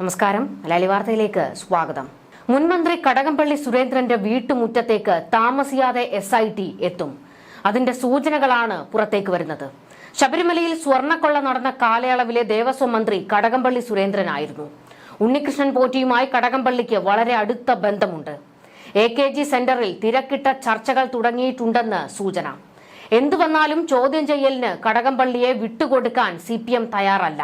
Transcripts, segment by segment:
നമസ്കാരം. മലയാളി വാർത്തയിലേക്ക് സ്വാഗതം. മുൻമന്ത്രി കടകംപള്ളി സുരേന്ദ്രന്റെ വീട്ടുമുറ്റത്തേക്ക് താമസിയാതെ എസ് ഐ ടി എത്തും. അതിന്റെ സൂചനകളാണ് പുറത്തേക്ക് വരുന്നത്. ശബരിമലയിൽ സ്വർണക്കൊള്ള നടന്ന കാലയളവിലെ ദേവസ്വം മന്ത്രി കടകംപള്ളി സുരേന്ദ്രനായിരുന്നു. ഉണ്ണികൃഷ്ണൻ പോറ്റിയുമായി കടകംപള്ളിക്ക് വളരെ അടുത്ത ബന്ധമുണ്ട്. എ കെ ജി സെന്ററിൽ തിരക്കിട്ട ചർച്ചകൾ തുടങ്ങിയിട്ടുണ്ടെന്ന് സൂചന. എന്തു വന്നാലും ചോദ്യം ചെയ്യലിന് കടകംപള്ളിയെ വിട്ടുകൊടുക്കാൻ സി പി എം തയ്യാറല്ല.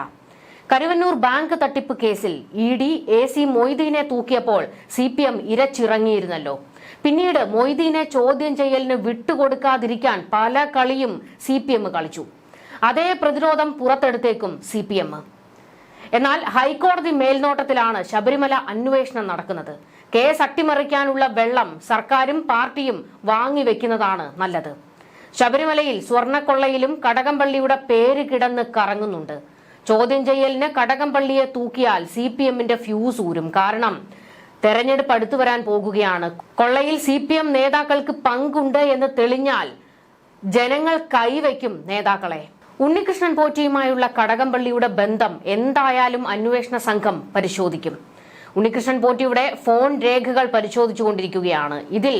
കരുവന്നൂർ ബാങ്ക് തട്ടിപ്പ് കേസിൽ ഇ ഡി എ സി മൊയ്തീനെ തൂക്കിയപ്പോൾ സി പി എം ഇരച്ചിറങ്ങിയിരുന്നല്ലോ. പിന്നീട് മൊയ്തീനെ ചോദ്യം ചെയ്യലിന് വിട്ടുകൊടുക്കാതിരിക്കാൻ പല കളിയും സി പി എം കളിച്ചു. അതേ പ്രതിരോധം പുറത്തെടുത്തേക്കും സി പി എം. എന്നാൽ ഹൈക്കോടതി മേൽനോട്ടത്തിലാണ് ശബരിമല അന്വേഷണം നടക്കുന്നത്. കേസ് അട്ടിമറിക്കാനുള്ള വെള്ളം സർക്കാരും പാർട്ടിയും വാങ്ങിവെക്കുന്നതാണ് നല്ലത്. ശബരിമലയിൽ സ്വർണക്കൊള്ളയിലും കടകംപള്ളിയുടെ പേര് കിടന്ന് കറങ്ങുന്നുണ്ട്. ചോദ്യം ചെയ്യലിന് കടകംപള്ളിയെ തൂക്കിയാൽ സി പി എമ്മിന്റെ ഫ്യൂസ് ഊരും. കാരണം തെരഞ്ഞെടുപ്പ് അടുത്തു വരാൻ പോകുകയാണ്. കൊള്ളയിൽ സി പി എം നേതാക്കൾക്ക് പങ്കുണ്ട് എന്ന് തെളിഞ്ഞാൽ ജനങ്ങൾ കൈവയ്ക്കും നേതാക്കളെ. ഉണ്ണികൃഷ്ണൻ പോറ്റിയുമായുള്ള കടകംപള്ളിയുടെ ബന്ധം എന്തായാലും അന്വേഷണ സംഘം പരിശോധിക്കും. ഉണ്ണികൃഷ്ണൻ പോറ്റിയുടെ ഫോൺ രേഖകൾ പരിശോധിച്ചുകൊണ്ടിരിക്കുകയാണ്. ഇതിൽ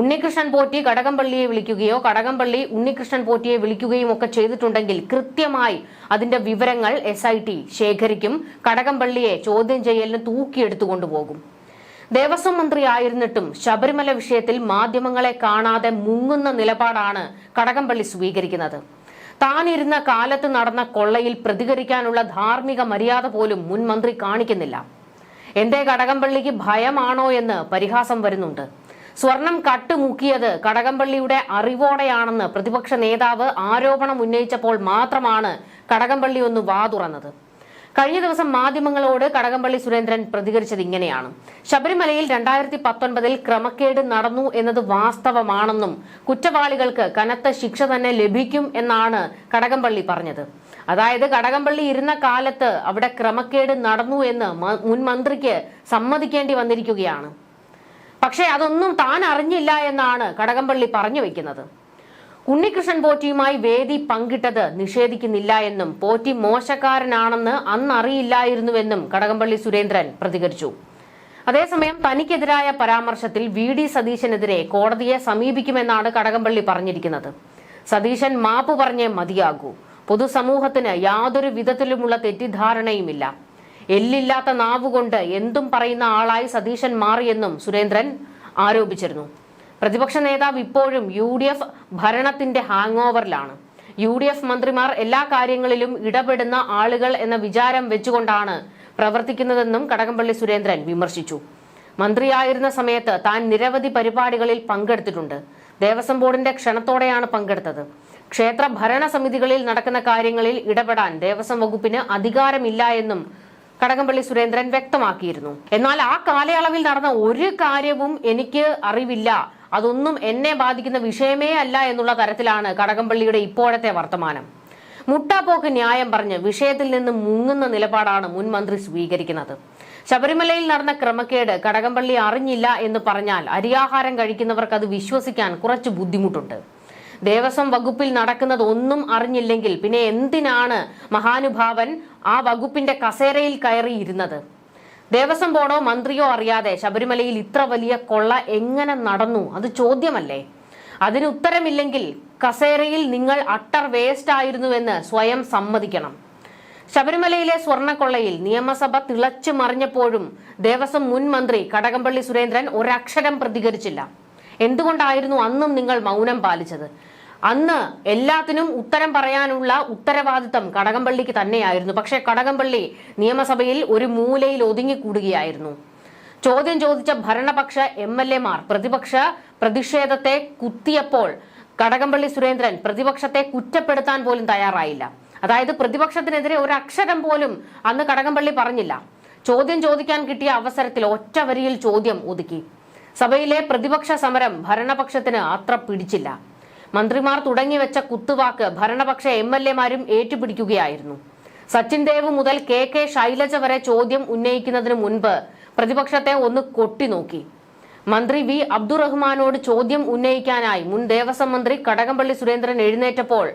ഉണ്ണികൃഷ്ണൻ പോറ്റി കടകംപള്ളിയെ വിളിക്കുകയോ കടകംപള്ളി ഉണ്ണികൃഷ്ണൻ പോറ്റിയെ വിളിക്കുകയും ഒക്കെ ചെയ്തിട്ടുണ്ടെങ്കിൽ കൃത്യമായി അതിന്റെ വിവരങ്ങൾ എസ് ഐ ടി ശേഖരിക്കും. കടകംപള്ളിയെ ചോദ്യം ചെയ്യലിന് തൂക്കിയെടുത്തു കൊണ്ടുപോകും. ദേവസ്വം മന്ത്രിയായിരുന്നിട്ടും ശബരിമല വിഷയത്തിൽ മാധ്യമങ്ങളെ കാണാതെ മുങ്ങുന്ന നിലപാടാണ് കടകംപള്ളി സ്വീകരിക്കുന്നത്. താനിരുന്ന കാലത്ത് നടന്ന കൊള്ളയിൽ പ്രതികരിക്കാനുള്ള ധാർമ്മിക മര്യാദ പോലും മുൻമന്ത്രി കാണിക്കുന്നില്ല. എന്തേ കടകംപള്ളിക്ക് ഭയമാണോ എന്ന് പരിഹാസം വരുന്നുണ്ട്. സ്വർണം കട്ടുമുക്കിയത് കടകംപള്ളിയുടെ അറിവോടെയാണെന്ന് പ്രതിപക്ഷ നേതാവ് ആരോപണം ഉന്നയിച്ചപ്പോൾ മാത്രമാണ് കടകംപള്ളി ഒന്ന് വാതുറന്നത് കഴിഞ്ഞ ദിവസം മാധ്യമങ്ങളോട് കടകംപള്ളി സുരേന്ദ്രൻ പ്രതികരിച്ചത് ഇങ്ങനെയാണ്. ശബരിമലയിൽ രണ്ടായിരത്തി പത്തൊൻപതിൽ ക്രമക്കേട് നടന്നു എന്നത് വാസ്തവമാണെന്നും കുറ്റവാളികൾക്ക് കനത്ത ശിക്ഷ തന്നെ ലഭിക്കും എന്നാണ് കടകംപള്ളി പറഞ്ഞത്. അതായത് കടകംപള്ളി ഇരുന്ന കാലത്ത് അവിടെ ക്രമക്കേട് നടന്നു എന്ന് മുൻ മന്ത്രിക്ക് സമ്മതിക്കേണ്ടി വന്നിരിക്കുകയാണ്. പക്ഷേ അതൊന്നും താൻ അറിഞ്ഞില്ല എന്നാണ് കടകംപള്ളി പറഞ്ഞു വെക്കുന്നത്. ഉണ്ണികൃഷ്ണൻ പോറ്റിയുമായി വേദി പങ്കിട്ടത് നിഷേധിക്കുന്നില്ല എന്നും പോറ്റി മോശക്കാരനാണെന്ന് അന്നറിയില്ലായിരുന്നുവെന്നും കടകംപള്ളി സുരേന്ദ്രൻ പ്രതികരിച്ചു. അതേസമയം തനിക്കെതിരായ പരാമർശത്തിൽ വി ഡി സതീശനെതിരെ കോടതിയെ സമീപിക്കുമെന്നാണ് കടകംപള്ളി പറഞ്ഞിരിക്കുന്നത്. സതീശൻ മാപ്പ് പറഞ്ഞേ മതിയാകൂ. പൊതുസമൂഹത്തിന് യാതൊരു വിധത്തിലുമുള്ള തെറ്റിദ്ധാരണയുമില്ല. എല്ലില്ലാത്ത നാവുകൊണ്ട് എന്തും പറയുന്ന ആളായി സതീശൻ മാറിയെന്നും സുരേന്ദ്രൻ ആരോപിച്ചിരുന്നു. പ്രതിപക്ഷ നേതാവ് ഇപ്പോഴും യു ഡി എഫ് ഭരണത്തിന്റെ ഹാങ് ഓവറിലാണ് യു ഡി എഫ് മന്ത്രിമാർ എല്ലാ കാര്യങ്ങളിലും ഇടപെടുന്ന ആളുകൾ എന്ന വിചാരം വെച്ചുകൊണ്ടാണ് പ്രവർത്തിക്കുന്നതെന്നും കടകംപള്ളി സുരേന്ദ്രൻ വിമർശിച്ചു. മന്ത്രിയായിരുന്ന സമയത്ത് താൻ നിരവധി പരിപാടികളിൽ പങ്കെടുത്തിട്ടുണ്ട്. ദേവസ്വം ബോർഡിന്റെ ക്ഷണത്തോടെയാണ് പങ്കെടുത്തത്. ക്ഷേത്ര ഭരണ സമിതികളിൽ നടക്കുന്ന കാര്യങ്ങളിൽ ഇടപെടാൻ ദേവസ്വം വകുപ്പിന് അധികാരമില്ല എന്നും കടകംപള്ളി സുരേന്ദ്രൻ വ്യക്തമാക്കിയിരുന്നു. എന്നാൽ ആ കാലയളവിൽ നടന്ന ഒരു കാര്യവും എനിക്ക് അറിവില്ല. അതൊന്നും എന്നെ ബാധിക്കുന്ന വിഷയമേ അല്ല എന്നുള്ള തരത്തിലാണ് കടകംപള്ളിയുടെ ഇപ്പോഴത്തെ വർത്തമാനം. മുട്ടാപ്പോക്ക് ന്യായം പറഞ്ഞ് വിഷയത്തിൽ നിന്ന് മുങ്ങുന്ന നിലപാടാണ് മുൻ മന്ത്രി സ്വീകരിക്കുന്നത്. ശബരിമലയിൽ നടന്ന ക്രമക്കേട് കടകംപള്ളി അറിഞ്ഞില്ല എന്ന് പറഞ്ഞാൽ അരിയാഹാരം കഴിക്കുന്നവർക്ക് അത് വിശ്വസിക്കാൻ കുറച്ച് ബുദ്ധിമുട്ടുണ്ട്. ദേവസ്വം വകുപ്പിൽ നടക്കുന്നത് ഒന്നും അറിഞ്ഞില്ലെങ്കിൽ പിന്നെ എന്തിനാണ് മഹാനുഭാവൻ ആ വകുപ്പിന്റെ കസേരയിൽ കയറിയിരുന്നത്? ദേവസ്വം ബോർഡോ മന്ത്രിയോ അറിയാതെ ശബരിമലയിൽ ഇത്ര വലിയ കൊള്ള എങ്ങനെ നടന്നു? അത് ചോദ്യമല്ലേ? അതിന് ഉത്തരമില്ലെങ്കിൽ കസേരയിൽ നിങ്ങൾ അട്ടർ വേസ്റ്റ് ആയിരുന്നുവെന്ന് സ്വയം സമ്മതിക്കണം. ശബരിമലയിലെ സ്വർണക്കൊള്ളയിൽ നിയമസഭ തിളച്ചു മറിഞ്ഞപ്പോഴും ദേവസ്വം മുൻ മന്ത്രി കടകംപള്ളി സുരേന്ദ്രൻ ഒരക്ഷരം പ്രതികരിച്ചില്ല. എന്തുകൊണ്ടായിരുന്നു അന്നും നിങ്ങൾ മൗനം പാലിച്ചത്? അന്ന് എല്ലാത്തിനും ഉത്തരം പറയാനുള്ള ഉത്തരവാദിത്തം കടകംപള്ളിക്ക് തന്നെയായിരുന്നു. പക്ഷേ കടകംപള്ളി നിയമസഭയിൽ ഒരു മൂലയിൽ ഒതുങ്ങിക്കൂടുകയായിരുന്നു. ചോദ്യം ചോദിച്ച ഭരണപക്ഷ എം എൽ എമാർ പ്രതിപക്ഷ പ്രതിഷേധത്തെ കുത്തിയപ്പോൾ കടകംപള്ളി സുരേന്ദ്രൻ പ്രതിപക്ഷത്തെ കുറ്റപ്പെടുത്താൻ പോലും തയ്യാറായില്ല. അതായത് പ്രതിപക്ഷത്തിനെതിരെ ഒരു അക്ഷരം പോലും അന്ന് കടകംപള്ളി പറഞ്ഞില്ല. ചോദ്യം ചോദിക്കാൻ കിട്ടിയ അവസരത്തിൽ ഒറ്റവരിയിൽ ചോദ്യം ഒതുക്കി. സഭയിലെ പ്രതിപക്ഷ സമരം ഭരണപക്ഷത്തിന് അത്ര പിടിച്ചില്ല. മന്ത്രിമാർ തുടങ്ങിവെച്ച കുത്തുവാക്ക് ഭരണപക്ഷ എം എൽ എമാരും ഏറ്റുപിടിക്കുകയായിരുന്നു. സച്ചിൻ ദേവ് മുതൽ കെ കെ ശൈലജ വരെ ചോദ്യം ഉന്നയിക്കുന്നതിന് മുൻപ് പ്രതിപക്ഷത്തെ ഒന്ന് കൊട്ടിനോക്കി മന്ത്രി വി അബ്ദുറഹ്മാനോട് ചോദ്യം ഉന്നയിക്കാനായി മുൻ ദേവസ്വം മന്ത്രി കടകംപള്ളി സുരേന്ദ്രൻ എഴുന്നേറ്റപ്പോൾ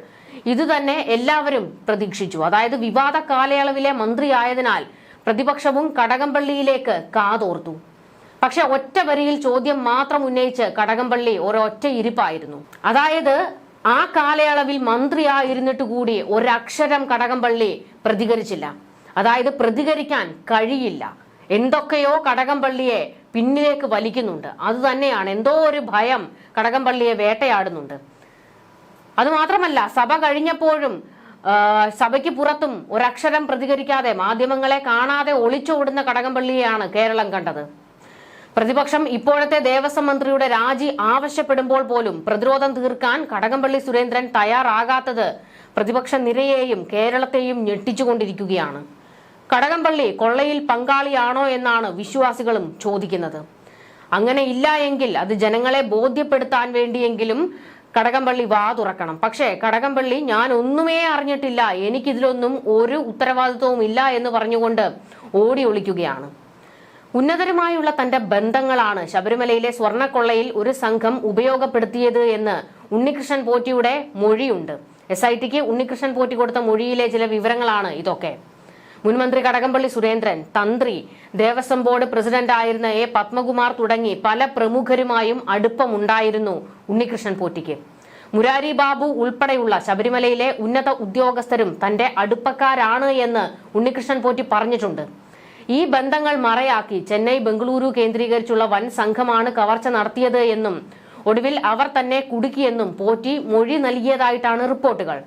ഇതുതന്നെ എല്ലാവരും പ്രതീക്ഷിച്ചു. അതായത് വിവാദ കാലയളവിലെ മന്ത്രിയായതിനാൽ പ്രതിപക്ഷവും കടകംപള്ളിയിലേക്ക് കാതോർത്തു. പക്ഷെ ഒറ്റ വരിയിൽ ചോദ്യം മാത്രം ഉന്നയിച്ച് കടകംപള്ളി ഒരൊറ്റ ഇരിപ്പായിരുന്നു. അതായത് ആ കാലയളവിൽ മന്ത്രിയായിരുന്നിട്ട് കൂടി ഒരക്ഷരം കടകംപള്ളി പ്രതികരിച്ചില്ല. അതായത് പ്രതികരിക്കാൻ കഴിയില്ല. എന്തൊക്കെയോ കടകംപള്ളിയെ പിന്നിലേക്ക് വലിക്കുന്നുണ്ട്. അത് തന്നെയാണ് എന്തോ ഒരു ഭയം കടകംപള്ളിയെ വേട്ടയാടുന്നുണ്ട്. അതുമാത്രമല്ല സഭ കഴിഞ്ഞപ്പോഴും സഭയ്ക്ക് പുറത്തും ഒരക്ഷരം പ്രതികരിക്കാതെ മാധ്യമങ്ങളെ കാണാതെ ഒളിച്ചോടുന്ന കടകംപള്ളിയെയാണ് കേരളം കണ്ടത്. പ്രതിപക്ഷം ഇപ്പോഴത്തെ ദേവസ്വം മന്ത്രിയുടെ രാജി ആവശ്യപ്പെടുമ്പോൾ പോലും പ്രതിരോധം തീർക്കാൻ കടകംപള്ളി സുരേന്ദ്രൻ തയ്യാറാകാത്തത് പ്രതിപക്ഷ നിരയെയും കേരളത്തെയും ഞെട്ടിച്ചുകൊണ്ടിരിക്കുകയാണ്. കടകംപള്ളി കൊള്ളയിൽ പങ്കാളിയാണോ എന്നാണ് വിശ്വാസികളും ചോദിക്കുന്നത്. അങ്ങനെ ഇല്ല എങ്കിൽ അത് ജനങ്ങളെ ബോധ്യപ്പെടുത്താൻ വേണ്ടിയെങ്കിലും കടകംപള്ളി വാ തുറക്കണം. പക്ഷേ കടകംപള്ളി ഞാൻ ഒന്നുമേ അറിഞ്ഞിട്ടില്ല. എനിക്കിതിലൊന്നും ഒരു ഉത്തരവാദിത്വവും ഇല്ല എന്ന് പറഞ്ഞുകൊണ്ട് ഓടി ഒളിക്കുകയാണ്. ഉന്നതരുമായുള്ള തന്റെ ബന്ധങ്ങളാണ് ശബരിമലയിലെ സ്വർണക്കൊള്ളയിൽ ഒരു സംഘം ഉപയോഗപ്പെടുത്തിയത് എന്ന് ഉണ്ണികൃഷ്ണൻ പോറ്റിയുടെ മൊഴിയുണ്ട്. എസ് ഐ ടിക്ക് ഉണ്ണികൃഷ്ണൻ പോറ്റി കൊടുത്ത മൊഴിയിലെ ചില വിവരങ്ങളാണ് ഇതൊക്കെ. മുൻമന്ത്രി കടകംപള്ളി സുരേന്ദ്രൻ തന്ത്രി ദേവസ്വം ബോർഡ് പ്രസിഡന്റ് ആയിരുന്ന എ പത്മകുമാർ തുടങ്ങി പല പ്രമുഖരുമായും അടുപ്പമുണ്ടായിരുന്നു ഉണ്ണികൃഷ്ണൻ പോറ്റിക്ക്. മുരാരി ബാബു ഉൾപ്പെടെയുള്ള ശബരിമലയിലെ ഉന്നത ഉദ്യോഗസ്ഥരും തന്റെ അടുപ്പക്കാരാണ് എന്ന് ഉണ്ണികൃഷ്ണൻ പോറ്റി പറഞ്ഞിട്ടുണ്ട്. ഈ ബന്ധങ്ങൾ മറയാക്കി ചെന്നൈ ബംഗളൂരു കേന്ദ്രീകരിച്ചുള്ള വൻ സംഘമാണ് കവർച്ച നടത്തിയത് എന്നും ഒടുവിൽ അവർ തന്നെ കുടുക്കിയെന്നും പോറ്റി മൊഴി നൽകിയതായിട്ടാണ് റിപ്പോർട്ടുകൾ.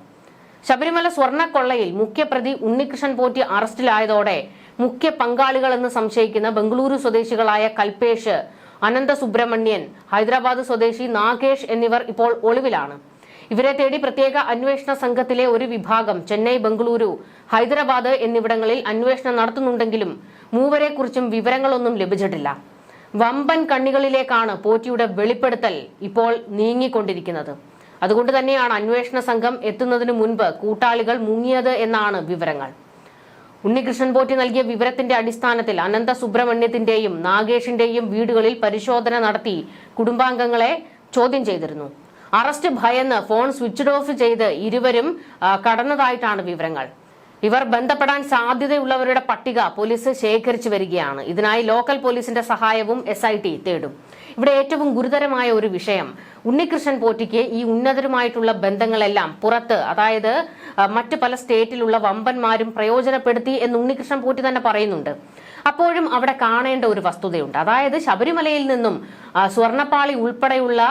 ശബരിമല സ്വർണക്കൊള്ളയിൽ മുഖ്യപ്രതി ഉണ്ണികൃഷ്ണൻ പോറ്റി അറസ്റ്റിലായതോടെ മുഖ്യ പങ്കാളികളെന്ന് സംശയിക്കുന്ന ബംഗളൂരു സ്വദേശികളായ കൽപേഷ് അനന്ത സുബ്രഹ്മണ്യൻ ഹൈദരാബാദ് സ്വദേശി നാഗേഷ് എന്നിവർ ഇപ്പോൾ ഒളിവിലാണ്. ഇവരെ തേടി പ്രത്യേക അന്വേഷണ സംഘത്തിലെ ഒരു വിഭാഗം ചെന്നൈ ബംഗളൂരു ഹൈദരാബാദ് എന്നിവിടങ്ങളിൽ അന്വേഷണം നടത്തുന്നുണ്ടെങ്കിലും മൂവരെക്കുറിച്ചും വിവരങ്ങളൊന്നും ലഭിച്ചിട്ടില്ല. വമ്പൻ കണ്ണികളിലേക്കാണ് പോറ്റിയുടെ വെളിപ്പെടുത്തൽ ഇപ്പോൾ നീങ്ങിക്കൊണ്ടിരിക്കുന്നത്. അതുകൊണ്ട് തന്നെയാണ് അന്വേഷണ സംഘം എത്തുന്നതിന് മുൻപ് കൂട്ടാളികൾ മുങ്ങിയത് എന്നാണ് വിവരങ്ങൾ. ഉണ്ണികൃഷ്ണൻ പോറ്റി നൽകിയ വിവരത്തിന്റെ അടിസ്ഥാനത്തിൽ അനന്ത സുബ്രഹ്മണ്യത്തിന്റെയും നാഗേഷിന്റെയും വീടുകളിൽ പരിശോധന നടത്തി കുടുംബാംഗങ്ങളെ ചോദ്യം ചെയ്തിരുന്നു. അറസ്റ്റ് ഭയന്ന് ഫോൺ സ്വിച്ച് ഓഫ് ചെയ്ത് ഇരുവരും കടന്നതായിട്ടാണ് വിവരങ്ങൾ. ഇവർ ബന്ധപ്പെടാൻ സാധ്യതയുള്ളവരുടെ പട്ടിക പോലീസ് ശേഖരിച്ചു വരികയാണ്. ഇതിനായി ലോക്കൽ പോലീസിന്റെ സഹായവും എസ് തേടും. ഇവിടെ ഏറ്റവും ഗുരുതരമായ ഒരു വിഷയം ഉണ്ണികൃഷ്ണൻ പോറ്റിക്ക് ഈ ഉന്നതരുമായിട്ടുള്ള ബന്ധങ്ങളെല്ലാം പുറത്ത് അതായത് മറ്റു മറ്റ് പല സ്റ്റേറ്റിലുള്ള വമ്പന്മാരും പ്രയോജനപ്പെടുത്തി എന്ന് ഉണ്ണികൃഷ്ണൻ പോറ്റി തന്നെ പറയുന്നുണ്ട്. അപ്പോഴും അവിടെ കാണേണ്ട ഒരു വസ്തുതയുണ്ട്. അതായത് ശബരിമലയിൽ നിന്നും സ്വർണപ്പാളി ഉൾപ്പെടെയുള്ള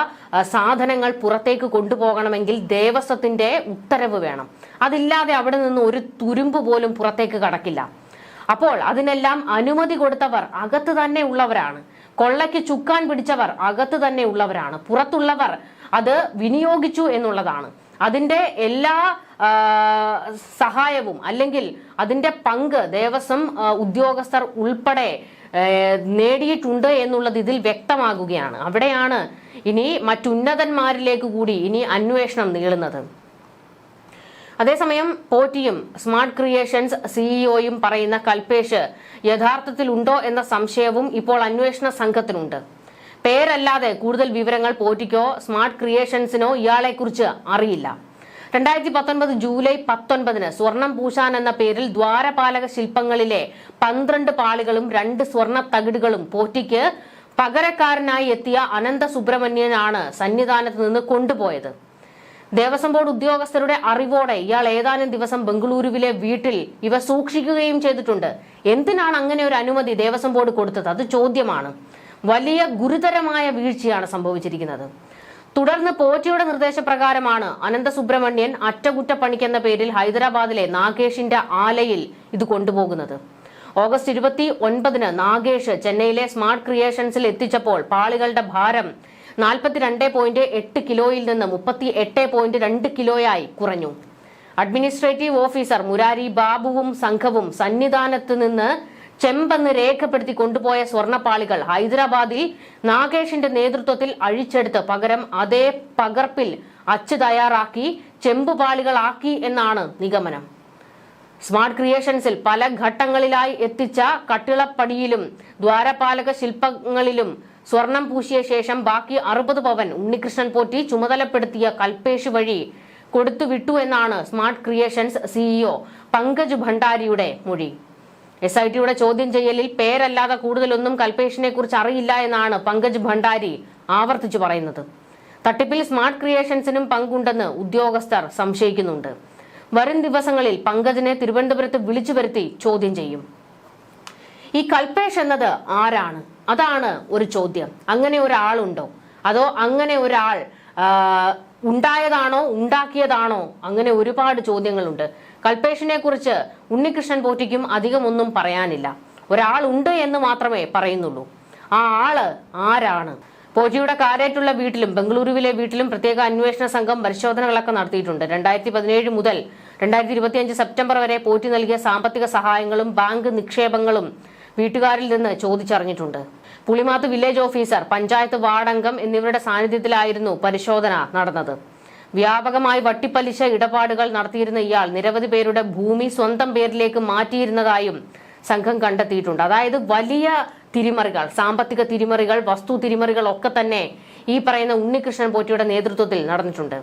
സാധനങ്ങൾ പുറത്തേക്ക് കൊണ്ടുപോകണമെങ്കിൽ ദേവസ്വത്തിന്റെ ഉത്തരവ് വേണം. അതില്ലാതെ അവിടെ നിന്ന് ഒരു തുരുമ്പ് പോലും പുറത്തേക്ക് കടക്കില്ല. അപ്പോൾ അതിനെല്ലാം അനുമതി കൊടുത്തവർ അകത്ത് തന്നെ ഉള്ളവരാണ്. കൊള്ളയ്ക്ക് ചുക്കാൻ പിടിച്ചവർ അകത്ത് തന്നെ ഉള്ളവരാണ്. പുറത്തുള്ളവർ അത് വിനിയോഗിച്ചു എന്നുള്ളതാണ്. അതിന്റെ എല്ലാ സഹായവും അല്ലെങ്കിൽ അതിന്റെ പങ്ക് ദേവസ്വം ഉദ്യോഗസ്ഥർ ഉൾപ്പെടെ നേടിയിട്ടുണ്ട് എന്നുള്ളത് ഇതിൽ വ്യക്തമാകുകയാണ്. അവിടെയാണ് ഇനി മറ്റുന്നതന്മാരിലേക്ക് കൂടി ഇനി അന്വേഷണം നീളുന്നത്. അതേസമയം പോറ്റിയും സ്മാർട്ട് ക്രിയേഷൻസ് സിഇഒയും പറയുന്ന കൽപേഷ് യഥാർത്ഥത്തിൽ ഉണ്ടോ എന്ന സംശയവും ഇപ്പോൾ അന്വേഷണ സംഘത്തിനുണ്ട്. പേരല്ലാതെ കൂടുതൽ വിവരങ്ങൾ പോറ്റിക്കോ സ്മാർട്ട് ക്രിയേഷൻസിനോ ഇയാളെക്കുറിച്ച് അറിയില്ല. രണ്ടായിരത്തി പത്തൊൻപത് ജൂലൈ പത്തൊൻപതിന് സ്വർണം പൂശാൻ എന്ന പേരിൽ ദ്വാരപാലക ശില്പങ്ങളിലെ പന്ത്രണ്ട് പാളികളും രണ്ട് സ്വർണ തകിടുകളും പോറ്റിക്ക് പകരക്കാരനായി എത്തിയ അനന്ത സുബ്രഹ്മണ്യനാണ് സന്നിധാനത്ത് നിന്ന് കൊണ്ടുപോയത്. ദേവസ്വം ബോർഡ് ഉദ്യോഗസ്ഥരുടെ അറിവോടെ ഇയാൾ ഏതാനും ദിവസം ബംഗളൂരുവിലെ വീട്ടിൽ ഇവ സൂക്ഷിക്കുകയും ചെയ്തിട്ടുണ്ട്. എന്തിനാണ് അങ്ങനെ ഒരു അനുമതി ദേവസ്വം ബോർഡ് കൊടുത്തത്? അത് ചോദ്യമാണ്. വലിയ ഗുരുതരമായ വീഴ്ചയാണ് സംഭവിച്ചിരിക്കുന്നത്. തുടർന്ന് പോറ്റിയുടെ നിർദ്ദേശപ്രകാരമാണ് അനന്തസുബ്രഹ്മണ്യൻ അറ്റകുറ്റപ്പണിക്കെന്ന പേരിൽ ഹൈദരാബാദിലെ നാഗേഷിന്റെ ആലയിൽ ഇത് കൊണ്ടുപോകുന്നത്. ഓഗസ്റ്റ് ഇരുപത്തി ഒൻപതിന് നാഗേഷ് ചെന്നൈയിലെ സ്മാർട്ട് ക്രിയേഷൻസിൽ എത്തിച്ചപ്പോൾ പാളികളുടെ ഭാരം നാൽപ്പത്തിരണ്ട് പോയിന്റ് എട്ട് കിലോയിൽ നിന്ന് മുപ്പത്തി എട്ട് പോയിന്റ് രണ്ട് കിലോയായി കുറഞ്ഞു. അഡ്മിനിസ്ട്രേറ്റീവ് ഓഫീസർ മുരാരി ബാബുവും സംഘവും സന്നിധാനത്ത് നിന്ന് ചെമ്പെന്ന് രേഖപ്പെടുത്തി കൊണ്ടുപോയ സ്വർണപ്പാളികൾ ഹൈദരാബാദിൽ നാഗേഷിന്റെ നേതൃത്വത്തിൽ അഴിച്ചെടുത്ത് പകരം അതേ പകർപ്പിൽ അച്ച് തയ്യാറാക്കി ചെമ്പുപാളികളാക്കി എന്നാണ് നിഗമനം. സ്മാർട്ട് ക്രിയേഷൻസിൽ പല ഘട്ടങ്ങളിലായി എത്തിച്ച കട്ടിളപ്പടിയിലും ദ്വാരപാലക ശില്പങ്ങളിലും സ്വർണം പൂശിയ ശേഷം ബാക്കി അറുപത് പവൻ ഉണ്ണികൃഷ്ണൻ പോറ്റി ചുമതലപ്പെടുത്തിയ കൽപേഷ് വഴി കൊടുത്തുവിട്ടു എന്നാണ് സ്മാർട്ട് ക്രിയേഷൻസ് സിഇഒ പങ്കജ് ഭണ്ഡാരിയുടെ മൊഴി. എസ് ഐ ടിയുടെ ചോദ്യം ചെയ്യലിൽ പേരല്ലാതെ കൂടുതലൊന്നും കൽപേഷിനെ കുറിച്ച് അറിയില്ല എന്നാണ് പങ്കജ് ഭണ്ഡാരി ആവർത്തിച്ചു പറയുന്നത്. തട്ടിപ്പിൽ സ്മാർട്ട് ക്രിയേഷൻസിനും പങ്കുണ്ടെന്ന് ഉദ്യോഗസ്ഥർ സംശയിക്കുന്നുണ്ട്. വരും ദിവസങ്ങളിൽ പങ്കജിനെ തിരുവനന്തപുരത്ത് വിളിച്ചു വരുത്തി ചോദ്യം ചെയ്യും. ഈ കൽപേഷ് എന്നത് ആരാണ്? അതാണ് ഒരു ചോദ്യം. അങ്ങനെ ഒരാളുണ്ടോ? അതോ അങ്ങനെ ഒരാൾ ഉണ്ടായതാണോ ഉണ്ടാക്കിയതാണോ? അങ്ങനെ ഒരുപാട് ചോദ്യങ്ങളുണ്ട്. കൽപേഷിനെ കുറിച്ച് ഉണ്ണികൃഷ്ണൻ പോറ്റിക്കും അധികമൊന്നും പറയാനില്ല. ഒരാളുണ്ട് എന്ന് മാത്രമേ പറയുന്നുള്ളൂ. ആ ആൾ ആരാണ്? പോറ്റിയുടെ കാരേറ്റുള്ള വീട്ടിലും ബംഗളൂരുവിലെ വീട്ടിലും പ്രത്യേക അന്വേഷണ സംഘം പരിശോധനകളൊക്കെ നടത്തിയിട്ടുണ്ട്. രണ്ടായിരത്തി പതിനേഴ് മുതൽ രണ്ടായിരത്തി ഇരുപത്തിയഞ്ച് സെപ്റ്റംബർ വരെ പോറ്റി നൽകിയ സാമ്പത്തിക സഹായങ്ങളും ബാങ്ക് നിക്ഷേപങ്ങളും വീട്ടുകാരിൽ നിന്ന് ചോദിച്ചറിഞ്ഞിട്ടുണ്ട്. പുളിമാത്ത് വില്ലേജ് ഓഫീസർ പഞ്ചായത്ത് വാർഡംഗം എന്നിവരുടെ സാന്നിധ്യത്തിലായിരുന്നു പരിശോധന നടന്നത്. വ്യാപകമായി വട്ടിപ്പലിശ ഇടപാടുകൾ നടത്തിയിരുന്ന ഇയാൾ നിരവധി പേരുടെ ഭൂമി സ്വന്തം പേരിലേക്ക് മാറ്റിയിരുന്നതായും സംഘം കണ്ടെത്തിയിട്ടുണ്ട്. അതായത് വലിയ തിരിമറികൾ സാമ്പത്തിക തിരിമറികൾ വസ്തു തിരിമറികൾ ഒക്കെ തന്നെ ഈ പറയുന്ന ഉണ്ണികൃഷ്ണൻ പോറ്റിയുടെ നേതൃത്വത്തിൽ നടന്നിട്ടുണ്ട്.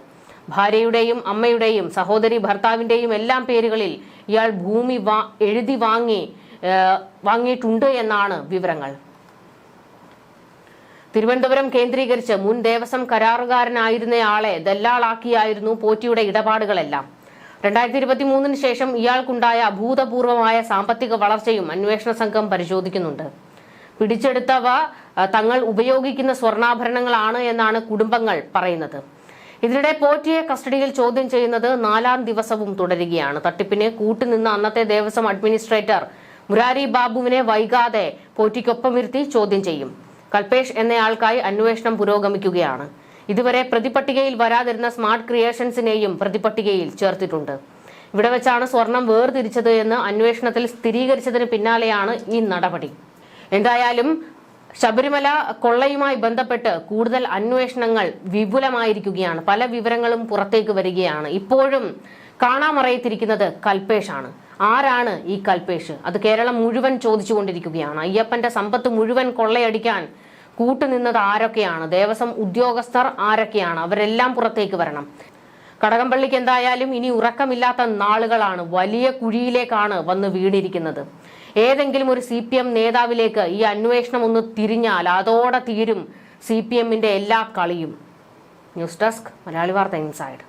ഭാര്യയുടെയും അമ്മയുടെയും സഹോദരി ഭർത്താവിന്റെയും എല്ലാം പേരുകളിൽ ഇയാൾ ഭൂമി എഴുതി വാങ്ങി വാങ്ങിയിട്ടുണ്ട് എന്നാണ് വിവരങ്ങൾ. തിരുവനന്തപുരം കേന്ദ്രീകരിച്ച് മുൻ ദേവസ്വം കരാറുകാരനായിരുന്നയാളെ ദല്ലാളാക്കിയായിരുന്നു പോറ്റിയുടെ ഇടപാടുകളെല്ലാം. രണ്ടായിരത്തി ഇരുപത്തി മൂന്നിന് ശേഷം ഇയാൾക്കുണ്ടായ അഭൂതപൂർവമായ സാമ്പത്തിക വളർച്ചയും അന്വേഷണ സംഘം പരിശോധിക്കുന്നുണ്ട്. പിടിച്ചെടുത്തവ തങ്ങൾ ഉപയോഗിക്കുന്ന സ്വർണാഭരണങ്ങളാണ് എന്നാണ് കുടുംബങ്ങൾ പറയുന്നത്. ഇതിനിടെ പോറ്റിയെ കസ്റ്റഡിയിൽ ചോദ്യം ചെയ്യുന്നത് നാലാം ദിവസവും തുടരുകയാണ്. തട്ടിപ്പിന് കൂട്ടുനിന്ന അന്നത്തെ ദേവസ്വം അഡ്മിനിസ്ട്രേറ്റർ മുരാരി ബാബുവിനെ വൈകാതെ പോറ്റിക്കൊപ്പം ഇരുത്തി ചോദ്യം ചെയ്യും. കൽപേഷ് എന്നയാൾക്കായി അന്വേഷണം പുരോഗമിക്കുകയാണ്. ഇതുവരെ പ്രതിപട്ടികയിൽ വരാതിരുന്ന സ്മാർട്ട് ക്രിയേഷൻസിനെയും പ്രതിപട്ടികയിൽ ചേർത്തിട്ടുണ്ട്. ഇവിടെ വെച്ചാണ് സ്വർണം വേർതിരിച്ചത് എന്ന് അന്വേഷണത്തിൽ സ്ഥിരീകരിച്ചതിന് പിന്നാലെയാണ് ഈ നടപടി. എന്തായാലും ശബരിമല കൊള്ളയുമായി ബന്ധപ്പെട്ട് കൂടുതൽ അന്വേഷണങ്ങൾ വിപുലമായിരിക്കുകയാണ്. പല വിവരങ്ങളും പുറത്തേക്ക് വരികയാണ്. ഇപ്പോഴും കാണാമറയത്തിരിക്കുന്നത് കൽപേഷാണ്. ആരാണ് ഈ കൽപേഷ്? അത് കേരളം മുഴുവൻ ചോദിച്ചുകൊണ്ടിരിക്കുകയാണ്. അയ്യപ്പന്റെ സമ്പത്ത് മുഴുവൻ കൊള്ളയടിക്കാൻ കൂട്ടുനിന്നത് ആരൊക്കെയാണ്? ദേവസ്വം ഉദ്യോഗസ്ഥർ ആരൊക്കെയാണ്? അവരെല്ലാം പുറത്തേക്ക് വരണം. കടകംപള്ളിക്ക് എന്തായാലും ഇനി ഉറക്കമില്ലാത്ത നാളുകളാണ് വലിയ കുഴിയിലേക്കാണ് വന്ന് വീണിരിക്കുന്നത്. ഏതെങ്കിലും ഒരു സി പി എം നേതാവിലേക്ക് ഈ അന്വേഷണം ഒന്ന് തിരിഞ്ഞാൽ അതോടെ തീരും സി പി എമ്മിന്റെ എല്ലാ കളിയും. ന്യൂസ് ഡെസ്ക് മലയാളി വാർത്ത ഇൻസൈഡ്.